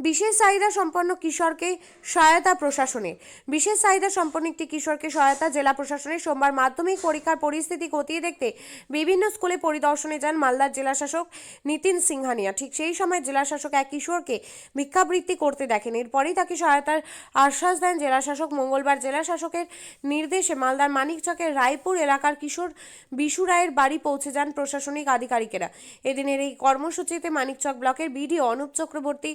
বিশেষ চাহিদা সম্পন্ন কিশোরকে সহায়তা প্রশাসনের বিশেষ চাহিদা সম্পন্ন একটি কিশোরকে সহায়তা জেলা প্রশাসনের সোমবার মাধ্যমিক পরীক্ষার পরিস্থিতি খতিয়ে দেখতে বিভিন্ন স্কুলে পরিদর্শনে যান মালদার জেলাশাসক নিতিন সিংহানিয়া। ঠিক সেই সময় জেলাশাসক এক কিশোরকে ভিক্ষাবৃত্তি করতে দেখেন। এরপরেই তাকে সহায়তার আশ্বাস দেন জেলাশাসক। মঙ্গলবার জেলাশাসকের নির্দেশে মালদার মানিকচকের রায়পুর এলাকার কিশোর বিশু রায়ের বাড়ি পৌঁছে যান প্রশাসনিক আধিকারিকেরা। এদিনের এই কর্মসূচিতে মানিকচক ব্লকের বিডিও অনুপ চক্রবর্তী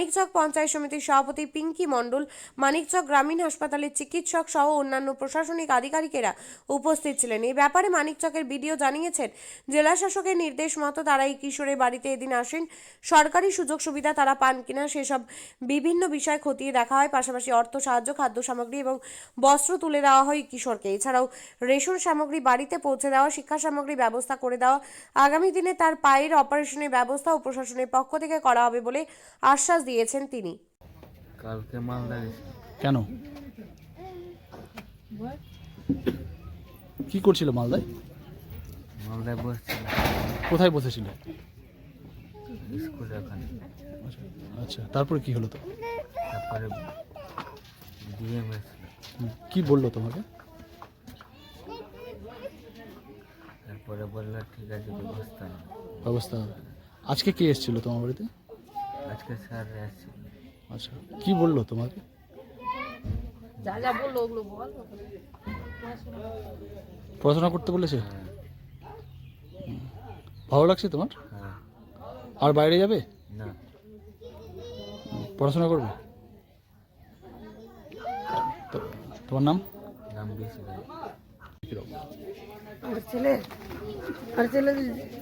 মানিকচক পঞ্চায়েত সমিতির সভাপতি পিঙ্কি মণ্ডল, মানিকচক গ্রামীণ হাসপাতালের চিকিৎসক সহ অন্যান্য প্রশাসনিক আধিকারিকেরা উপস্থিত ছিলেন। এই ব্যাপারে মানিকচকের বিডিও জানিয়েছেন জেলা শাসকের নির্দেশ মতো তারা এই কিশোরের বাড়িতে এদিন আসেন। সরকারি সুযোগ সুবিধা তারা পান কিনা সেসব বিভিন্ন বিষয় খতিয়ে দেখা হয়। পাশাপাশি অর্থ, সাহায্য, খাদ্য সামগ্রী এবং বস্ত্র তুলে দেওয়া হয় কিশোরকে। এছাড়াও রেশন সামগ্রী বাড়িতে পৌঁছে দেওয়া, শিক্ষা সামগ্রী ব্যবস্থা করে দেওয়া, আগামী দিনে তার পায়ের অপারেশনের ব্যবস্থা ও প্রশাসনের পক্ষ থেকে করা হবে বলে আশ্বাস দিয়েছেন তিনি। কালকে মালদা কেন? কি করছিল মালদায়? মালদায় বসছিল। কোথায় বসেছিল? স্কুলে ওখানে আচ্ছা, আচ্ছা তারপরে কি হলো তো? তারপরে ডিএম কি বলল তোমাকে? তারপরে বলল ঠিক আছে ব্যবস্থা ব্যবস্থা হবে। আজকে কে এসেছিল তোমার বাড়িতে? আজকে স্যার আসছিল আচ্ছা কি বলল তোমাকে? যা যা বলল ওগুলো বল। পড়াশোনা করতে বলেছে? হ্যাঁ ভালো লাগছে তোমার? হ্যাঁ। আর বাইরে যাবে? না। পড়াশোনা করবে? তো- তোমার নাম? নাম কীরকম? আমার ছেলে আর ছেলে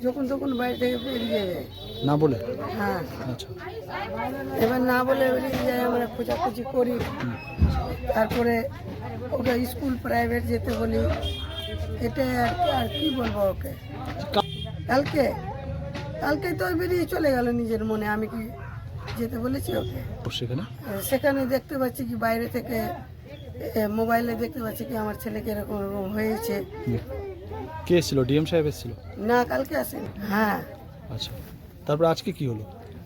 যখন তখন বাড়ি থেকে বেরিয়ে যায়। না বলে? হ্যাঁ। আচ্ছা। এবার না বলে বেরিয়ে যায় আমরা খোঁজাখুঁজি করি। তারপরে ওকে স্কুল প্রাইভেট যেতে বলি। এটা আর কি- আর কি বলব ওকে? কালকে কালকে তো বেরিয়ে চলে গেল নিজের মনে আমি কি যেতে বলেছি ওকে? সেখানে? সেখানে দেখতে পাচ্ছি কি বাইরে থেকে মোবাইলে দেখতে পাচ্ছি কি আমার ছেলেকে এরকম এরকম হয়েছে। কে এসেছিল? ডিএম সাহেব এসেছিল? না কালকে আসেন। হ্যাঁ। আচ্ছা। তারপরে আজকে কি হলো?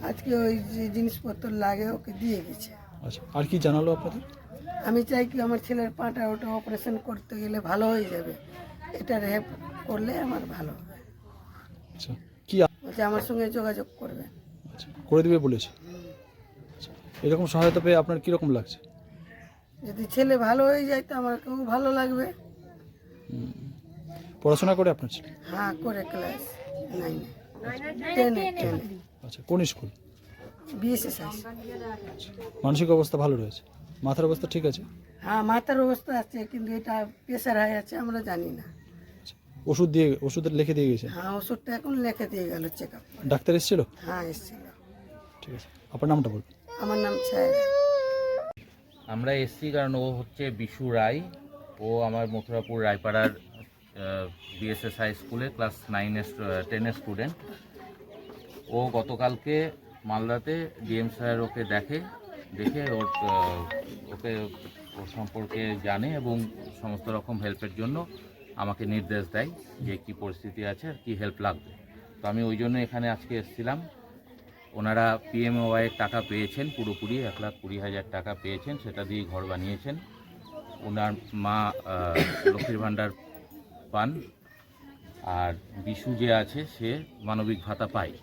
আজকে ওই যে জিনিসপত্র লাগে ওকে দিয়ে গেছে। আচ্ছা। আর কি জানালো আপনাদের? আমি চাই কি আমার ছেলের পাটা ওটা অপারেশন করতে গেলে ভালো হয়ে যাবে। এটা রেপ করলে আমার ভালো হবে। আচ্ছা। কি বলছে আমার সঙ্গে যোগাযোগ করবে। আচ্ছা। করে দিবে বলেছে? আচ্ছা। এরকম সহায়তা পেয়ে আপনার কীরকম লাগছে? যদি ছেলে ভালো হয়ে যায় তো আমার খুব ভালো লাগবে। পড়াশোনা করে আপনার ছেলে? হ্যাঁ করে ক্লাস নাইনে টেনে টেনে আচ্ছা কোন স্কুল? বিএসএস মানসিক অবস্থা ভালো রয়েছে? মাথার অবস্থা ঠিক আছে? হ্যাঁ মাথার অবস্থা আছে কিন্তু এটা প্রেশার হয়ে আছে আমরা জানি না। ওষুধ দিয়ে ওষুধ লিখে দিয়ে গেছে? হ্যাঁ ওষুধটা এখন লিখে দিয়ে গেল চেক আপ ডাক্তার এসেছিল? হ্যাঁ এসেছিল। ঠিক আছে। আপনার নামটা বলুন। আমার নাম ছায়া। আমরা এসছি কারণ ও হচ্ছে বিশু রায়। ও আমার মথুরাপুর রায়পাড়ার বিএসএস হাই স্কুলে ক্লাস নাইনের টেনের স্টুডেন্ট ও গতকালকে মালদাতে ডিএম স্যার ওকে দেখে দেখে ওর ওকে ওর সম্পর্কে জানে এবং সমস্ত রকম হেল্পের জন্য আমাকে নির্দেশ দেয় যে কি পরিস্থিতি আছে আর কি হেল্প লাগবে। তো আমি ওই জন্য এখানে আজকে এসেছিলাম। ওনারা পিএমওয়াই টাকা পেয়েছেন, পুরোপুরি এক লাখ কুড়ি হাজার টাকা পেয়েছেন, সেটা দিয়ে ঘর বানিয়েছেন। ওনার মা লক্ষ্মীর ভাণ্ডার পান, আর বিশু যে আছে, সে মানবিক ভাতা পায়।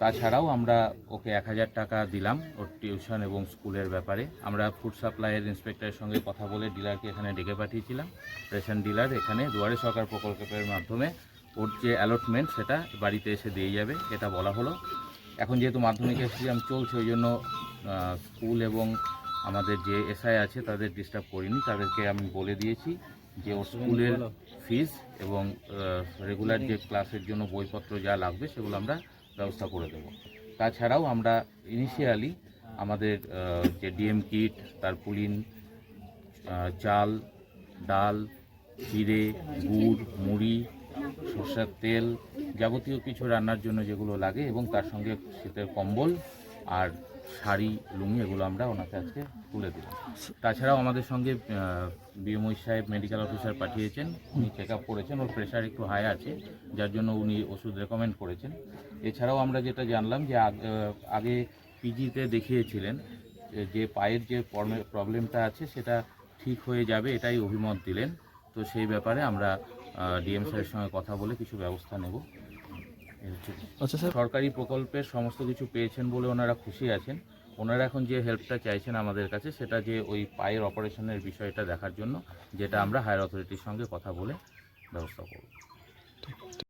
তাছাড়াও আমরা ওকে এক হাজার টাকা দিলাম ওর টিউশন এবং স্কুলের ব্যাপারে। আমরা ফুড সাপ্লাইয়ের ইন্সপেক্টরের সঙ্গে কথা বলে ডিলারকে এখানে ডেকে পাঠিয়েছিলাম। রেশন ডিলার এখানে দুয়ারে সরকার প্রকল্পের মাধ্যমে ওর যে অ্যালটমেন্ট সেটা বাড়িতে এসে দিয়ে যাবে, এটা বলা হলো। এখন যেহেতু মাধ্যমিক এক্সাম চলছে, ওই জন্য স্কুল এবং আমাদের যে এসআই আছে তাদের ডিস্টার্ব করিনি। তাদেরকে আমি বলে দিয়েছি যে ওর স্কুলের ফিস এবং রেগুলার যে ক্লাসের জন্য বইপত্র যা লাগবে সেগুলো আমরা ব্যবস্থা করে দেবো। তাছাড়াও আমরা ইনিশিয়ালি আমাদের যে ডিএম কিট, তার পুলিন চাল, ডাল জিরে গুড়, মুড়ি সর্ষের তেল যাবতীয় কিছু রান্নার জন্য যেগুলো লাগে এবং তার সঙ্গে শীতের কম্বল আর শাড়ি, লুঙ্গি এগুলো আমরা ওনাকে আজকে তুলে দিলাম তাছাড়াও আমাদের সঙ্গে বিএমওই সাহেব মেডিকেল অফিসার পাঠিয়েছেন, উনি চেক আপ করেছেন, ওর প্রেশার একটু হাই আছে, যার জন্য উনি ওষুধ রেকমেন্ড করেছেন। এছাড়াও আমরা যেটা জানলাম যে আগে পিজিতে দেখিয়েছিলেন যে পায়ের যে প্রবলেমটা আছে সেটা ঠিক হয়ে যাবে এটাই অভিমত দিলেন। তো সেই ব্যাপারে আমরা ডিএম স্যারের সঙ্গে কথা বলে কিছু ব্যবস্থা নেব। আচ্ছা স্যার। সরকারি প্রকল্পের সমস্ত কিছু পেয়েছেন বলে ওনারা খুশি আছেন। ওনারা এখন যে হেল্পটা চাইছেন আমাদের কাছে সেটা যে ওই পায়ের অপারেশনের বিষয়টা দেখার জন্য যেটা আমরা হায়ার অথরিটির সঙ্গে কথা বলে ব্যবস্থা করব।